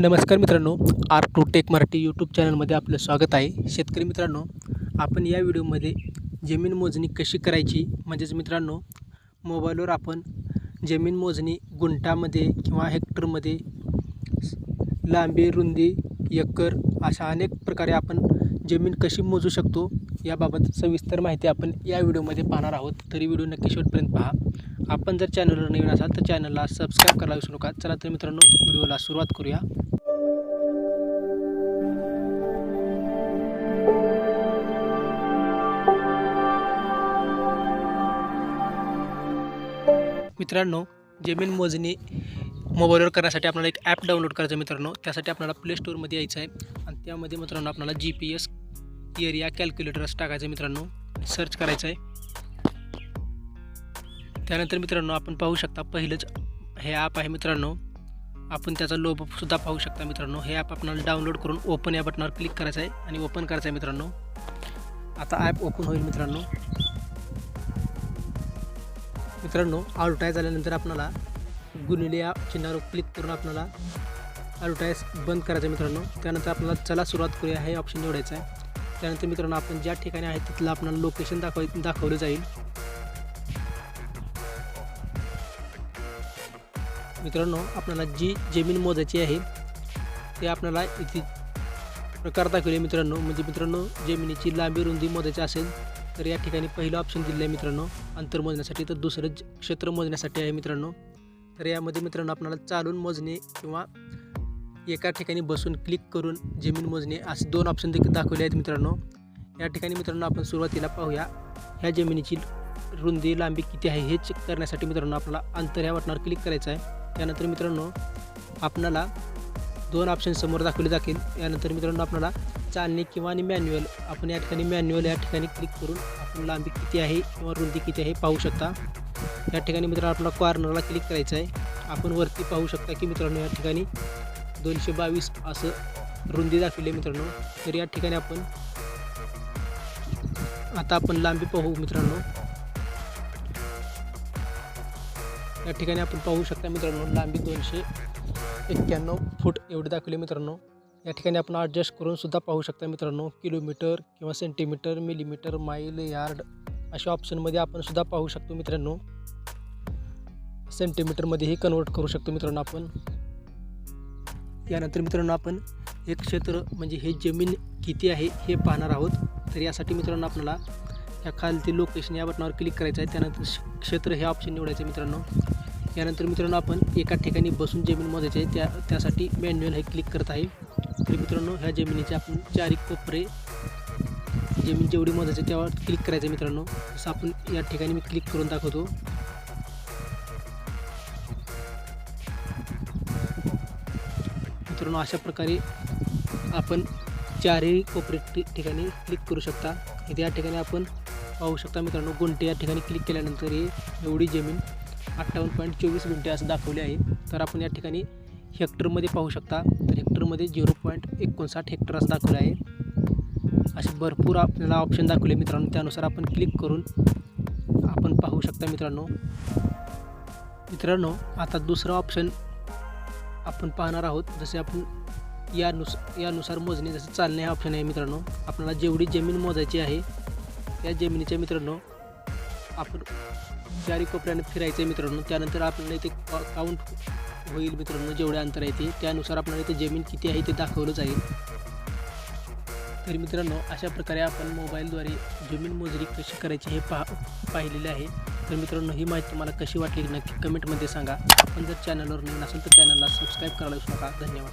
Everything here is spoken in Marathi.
नमस्कार मित्रांनो R two tech Marathi YouTube चॅनलमध्ये आपलं स्वागत आहे. शेतकरी मित्रांनो आपण या व्हिडिओमध्ये जमीन मोजणी कशी करायची? म्हणजेच मित्रांनो मोबाईलवर आपण जमीन मोजणी गुंठामध्ये किंवा हेक्टरमध्ये लांबी रुंदी एकर अशा अनेक प्रकारे आपण जमीन कशी मोजू शकतो याबाबत सविस्तर माहिती आपण या व्हिडिओमध्ये पाहणार आहोत. तरी व्हिडिओ नक्की शेवटपर्यंत पहा. आपण जर चॅनलवर नवीन असाल तर चॅनलला सबस्क्राईब करायला विसरू नका. चला तर मित्रांनो व्हिडिओला सुरुवात करूया. मित्रांनो जमीन मोजणी मोबाईलवर करण्यासाठी आपल्याला एक ॲप डाउनलोड करायचं आहे मित्रांनो. त्यासाठी आपल्याला प्ले स्टोअरमध्ये यायचं आहे. आणि त्यामध्ये मित्रांनो आपल्याला G P S area calculators टाकायचं आहे मित्रांनो. सर्च करायचं आहे. त्यानंतर मित्रांनो आपण पाहू शकता पहिलंच हे ॲप आहे मित्रांनो. आपण त्याचा लोभसुद्धा पाहू शकता मित्रांनो. हे ॲप आपल्याला डाउनलोड करून ओपन या बटनावर क्लिक करायचं आहे आणि ओपन करायचं आहे मित्रांनो. आता ॲप ओपन होईल मित्रांनो. मित्रांनो ॲडव्हर्टाईज झाल्यानंतर आपणाला गुणिले या चिन्हावर क्लिक करून आपल्याला ॲडव्हर्टाईज बंद करायचं आहे मित्रांनो. त्यानंतर आपल्याला चला सुरुवात करूया हे ऑप्शन निवडायचं आहे. त्यानंतर मित्रांनो आपण ज्या ठिकाणी आहे तिथलं आपल्याला लोकेशन दाखवाय दाखवलं जाईल. मित्रांनो आपल्याला जी जमीन मोजायची आहे ते आपल्याला इथे प्रकार दाखवले मित्रांनो. म्हणजे मित्रांनो जमिनीची लांबी रुंदी मोजायची असेल तर या ठिकाणी पहिलं ऑप्शन दिलं आहे मित्रांनो अंतर मोजण्यासाठी. तर दुसरं क्षेत्र मोजण्यासाठी आहे मित्रांनो. तर यामध्ये मित्रांनो आपल्याला चालून मोजणे किंवा एका ठिकाणी बसून क्लिक करून जमीन मोजणे असे दोन ऑप्शन देखील दाखवले आहेत मित्रांनो. या ठिकाणी मित्रांनो आपण सुरुवातीला पाहूया. ह्या जमिनीची रुंदी लांबी किती आहे हे चेक करण्यासाठी मित्रांनो आपल्याला अंतर ह्या बटनावर क्लिक करायचं आहे. त्यानंतर मित्रांनो आपणाला दोन ऑप्शन समोर दाखवले जातील. यानंतर मित्रांनो आपल्याला चालणे किंवा आणि मॅन्युअल आपण या ठिकाणी मॅन्युअल या ठिकाणी क्लिक करून आपण लांबी किती आहे किंवा रुंदी किती आहे पाहू शकता. या ठिकाणी मित्रांनो आपल्याला कॉर्नरला क्लिक करायचं आहे. आपण वरती पाहू शकता की मित्रांनो या ठिकाणी दोनशे बावीस असं रुंदी दाखवली आहे मित्रांनो. तर या ठिकाणी आपण आता आपण लांबी पाहू मित्रांनो. या ठिकाणी आपण पाहू शकता मित्रांनो लांबी दोनशे एक्क्याण्णव फूट एवढी दाखवली मित्रांनो. या ठिकाणी आपण ॲडजस्ट करूनसुद्धा पाहू शकता मित्रांनो किलोमीटर किंवा सेंटीमीटर मिलीमीटर माईल यार्ड अशा ऑप्शनमध्ये आपण सुद्धा पाहू शकतो मित्रांनो. सेंटीमीटरमध्येही कन्वर्ट करू शकतो मित्रांनो आपण. यानंतर मित्रांनो आपण हे क्षेत्र म्हणजे हे जमीन किती आहे हे पाहणार आहोत. तर यासाठी मित्रांनो आपल्याला या खालती लोकेशन या बटनावर क्लिक करायचं आहे. त्यानंतर क्षेत्र हे ऑप्शन निवडायचं आहे मित्रांनो. यानंतर मित्रांनो आपण एका ठिकाणी बसून जमीन मोजायचे आहे. त्या त्यासाठी मॅन्युअल हे क्लिक करत आहे. तर मित्रांनो ह्या जमिनीचे आपण चारी कोपरे. जमीन जेवढी मोजायची त्यावर क्लिक करायचं मित्रांनो. जसं आपण या ठिकाणी मी क्लिक करून दाखवतो. मित्रांनो अशा प्रकारे आपण चारही कोपरे ठिकाणी क्लिक करू शकता. इथे या ठिकाणी आपण पाहू शकता मित्रांनो गुंठे या ठिकाणी क्लिक केल्यानंतर हे एवढी जमीन अठ्ठावन्न पॉईंट चोवीस गुंठे असं दाखवली आहे. तर आपण या ठिकाणी हेक्टरमध्ये पाहू शकता. तर हेक्टरमध्ये झिरो पॉईंट एकोणसाठ हेक्टर असं दाखवलं आहे. असे भरपूर आपल्याला ऑप्शन दाखवले मित्रांनो. त्यानुसार आपण क्लिक करून आपण पाहू शकता मित्रांनो. मित्रांनो आता दुसरा ऑप्शन आपण पाहणार आहोत. जसे आपण यानुस यानुसार मोजणे जसं चालणे हा ऑप्शन आहे मित्रांनो. आपल्याला जेवढी जमीन मोजायची आहे त्या जमिनीच्या मित्रांनो आपण चारी कोपऱ्याने फिरायचं आहे मित्रांनो. त्यानंतर आपल्याला इथे काउंट होईल मित्रांनो जेवढे अंतर आहे ते. त्यानुसार आपल्याला इथे जमीन किती आहे ते दाखवलं जाईल तर मित्रांनो अशा प्रकारे आपण मोबाईलद्वारे जमीन मोजणी कशी करायची हे पहा पाहिलेले आहे. तर मित्रांनो ही माहिती तुम्हाला कशी वाटली नक्की कमेंटमध्ये सांगा. आपण जर चॅनलवर नवीन असेल तर चॅनलला सबस्क्राईब करायला विसरू नका. धन्यवाद.